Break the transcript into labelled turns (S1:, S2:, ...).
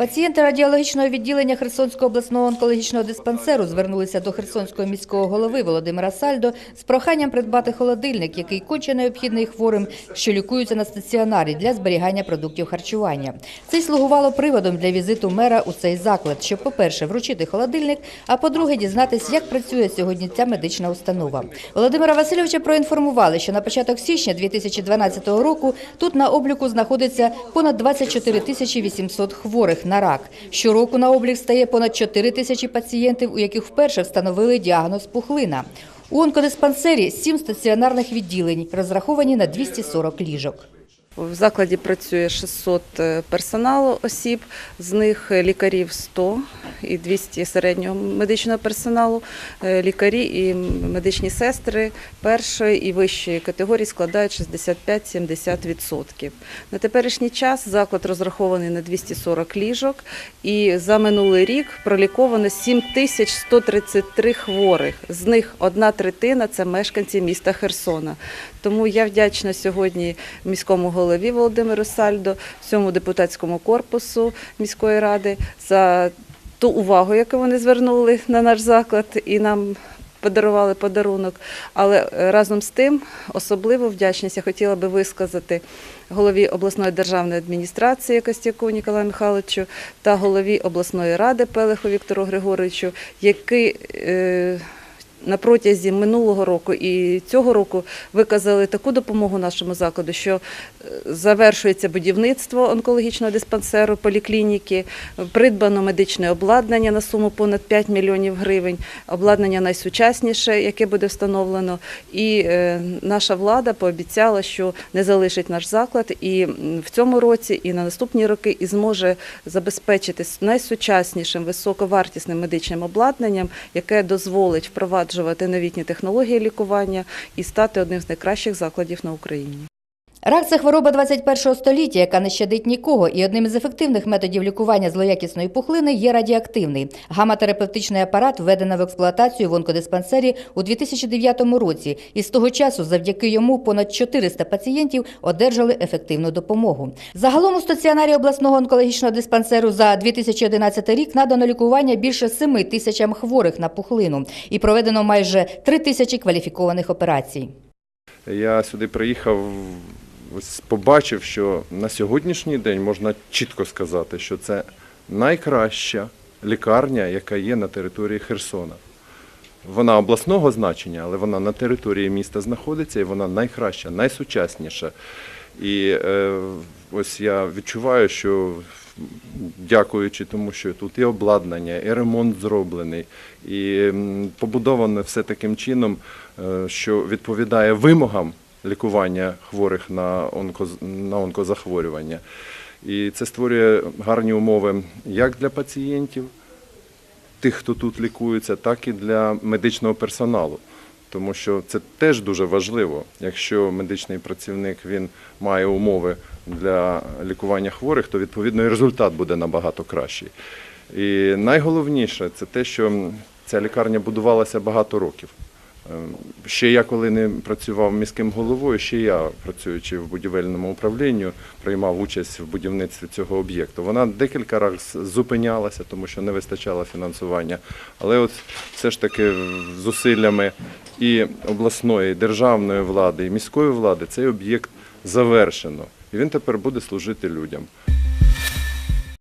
S1: Пацієнти радіологічного відділення Херсонського обласного онкологічного диспансеру звернулися до Херсонського міського голови Володимира Сальдо з проханням придбати холодильник, який конче необхідний хворим, що лікуються на стаціонарі для зберігання продуктів харчування. Це й слугувало приводом для візиту мера у цей заклад, щоб, по-перше, вручити холодильник, а по-друге, дізнатись, як працює сьогодні ця медична установа. Володимира Васильовича проінформували, що на початок січня 2012 року тут на обліку знаходиться понад 24 тисячі 800 хворих на рак. Щороку на облік стає понад 4 тисячі пацієнтів, у яких вперше встановили діагноз пухлина. У онкодиспансері сім стаціонарних відділень, розраховані на 240 ліжок.
S2: В закладі працює 600 персоналу осіб, з них лікарів 100 і 200 середнього медичного персоналу. Е, Лікарі і медичні сестри першої і вищої категорії складають 65-70%. На теперішній час заклад розрахований на 240 ліжок і за минулий рік проліковано 7133 хворих. З них одна третина це мешканці міста Херсона. Тому я вдячна сьогодні міському голові Володимиру Сальдо, всьому депутатському корпусу міської ради за ту увагу, яку вони звернули на наш заклад і нам подарували подарунок. Але е, разом з тим особливу вдячність я хотіла би висказати голові обласної державної адміністрації Костяку Ніколаю Михайловичу та голові обласної ради Пелеху Віктору Григоровичу, які е, на протязі минулого року і цього року виказали таку допомогу нашому закладу, що е, завершується будівництво онкологічного диспансеру, поліклініки, придбано медичне обладнання на суму понад 5 мільйонів гривень, обладнання найсучасніше, яке буде встановлено. І е, наша влада пообіцяла, що не залишить наш заклад і в цьому році, і на наступні роки і зможе забезпечити найсучаснішим високовартісним медичним обладнанням, яке дозволить впроваджувати новітні технології лікування і стати одним з найкращих закладів на Україні.
S1: Рак це хвороба 21 століття, яка не щадить нікого, і одним із ефективних методів лікування злоякісної пухлини є радіоактивний. Гаматерапевтичний апарат введено в експлуатацію в онкодиспансері у 2009 році, і з того часу завдяки йому понад 400 пацієнтів одержали ефективну допомогу. Загалом у стаціонарі обласного онкологічного диспансеру за 2011 рік надано лікування більше 7 тисячам хворих на пухлину і проведено майже 3 тисячі кваліфікованих операцій.
S3: Я сюди приїхав, ось побачив, що на сьогоднішній день можна чітко сказати, що це найкраща лікарня, яка є на території Херсона. Вона обласного значення, але вона на території міста знаходиться і вона найкраща, найсучасніша. І е, ось я відчуваю, що дякуючи тому, що тут і обладнання, і ремонт зроблений, і м, побудовано все таким чином, е, що відповідає вимогам лікування хворих на, на онкозахворювання. І це створює гарні умови як для пацієнтів, тих, хто тут лікується, так і для медичного персоналу. Тому що це теж дуже важливо. Якщо медичний працівник він має умови для лікування хворих, то відповідно і результат буде набагато кращий. І найголовніше це те, що ця лікарня будувалася багато років. Ем, Ще я, коли не працював міським головою, ще я, працюючи в будівельному управлінні, приймав участь в будівництві цього об'єкту. Вона декілька разів зупинялася, тому що не вистачало фінансування. Але от все ж таки зусиллями і обласної, і державної влади, і міської влади цей об'єкт завершено. І він тепер буде служити людям.